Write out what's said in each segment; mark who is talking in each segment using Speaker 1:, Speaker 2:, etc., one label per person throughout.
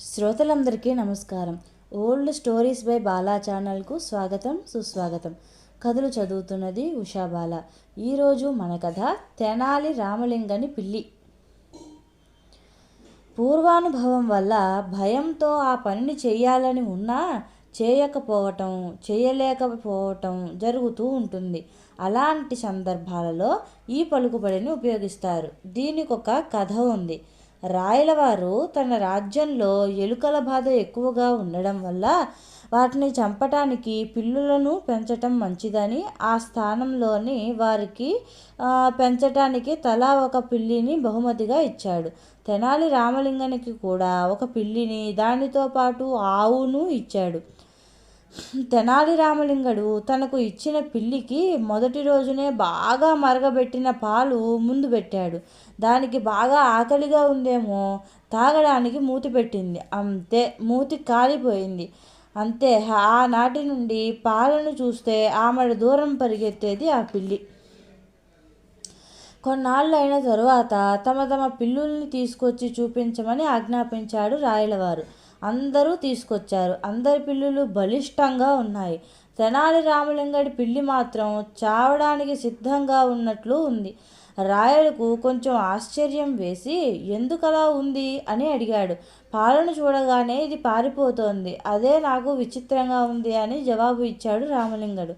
Speaker 1: శ్రోతలందరికీ నమస్కారం. Old stories by Bala ఛానల్కు స్వాగతం సుస్వాగతం. కథలు చదువుతున్నది ఉషా బాల. ఈరోజు మన కథ తెనాలి రామలింగని పిల్లి. పూర్వానుభవం వల్ల భయంతో ఆ పనిని చేయాలని ఉన్నా చేయకపోవటం చేయలేకపోవటం జరుగుతూ ఉంటుంది. అలాంటి సందర్భాలలో ఈ పలుకుబడిని ఉపయోగిస్తారు. దీనికి ఒక కథ ఉంది. రాయలవారు తన రాజ్యంలో ఎలుకల బాధ ఎక్కువగా ఉండడం వల్ల వాటిని చంపటానికి పిల్లులను పెంచటం మంచిదని ఆ స్థానంలోని వారికి పెంచటానికి తలా ఒక పిల్లిని బహుమతిగా ఇచ్చాడు. తెనాలి రామలింగానికి కూడా ఒక పిల్లిని దానితో పాటు ఆవును ఇచ్చాడు. తెనాలి రామలింగడు తనకు ఇచ్చిన పిల్లికి మొదటి రోజునే బాగా మరగబెట్టిన పాలు ముందు పెట్టాడు. దానికి బాగా ఆకలిగా ఉందేమో తాగడానికి మూతి పెట్టింది. అంతే మూతి కాలిపోయింది. అంతే ఆనాటి నుండి పాలను చూస్తే ఆమెడ దూరం పరిగెత్తేది ఆ పిల్లి. కొన్నాళ్ళు అయిన తరువాత తమ తమ పిల్లుల్ని తీసుకొచ్చి చూపించమని ఆజ్ఞాపించాడు రాయలవారు. అందరూ తీసుకొచ్చారు. అందరి పిల్లులు బలిష్టంగా ఉన్నాయి. తెనాలి రామలింగడి పిల్లి మాత్రం చావడానికి సిద్ధంగా ఉన్నట్లు ఉంది. రాయలకు కొంచెం ఆశ్చర్యం వేసి ఎందుకలా ఉంది? అని అడిగాడు. పాలను చూడగానే ఇది పారిపోతోంది. అదే నాకు విచిత్రంగా ఉంది అని జవాబు ఇచ్చాడు రామలింగడు.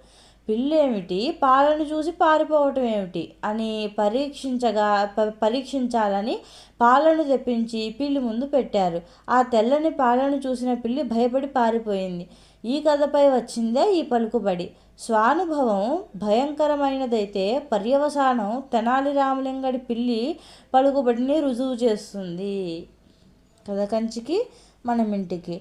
Speaker 1: పిల్లేమిటి? పాలను చూసి పారిపోవటం ఏమిటి? అని పరీక్షించగా ప- పరీక్షించాలని పాలను తెప్పించి పిల్లి ముందు పెట్టారు. ఆ తెల్లని పాలను చూసిన పిల్లి భయపడి పారిపోయింది. ఈ కథపై వచ్చిందే ఈ పలుకుబడి. స్వానుభవం భయంకరమైనదైతే పర్యవసానం తెనాలి రామలింగడి పిల్లి పలుకుబడిని రుజువు చేస్తుంది. కథ కంచికి మనమింటికి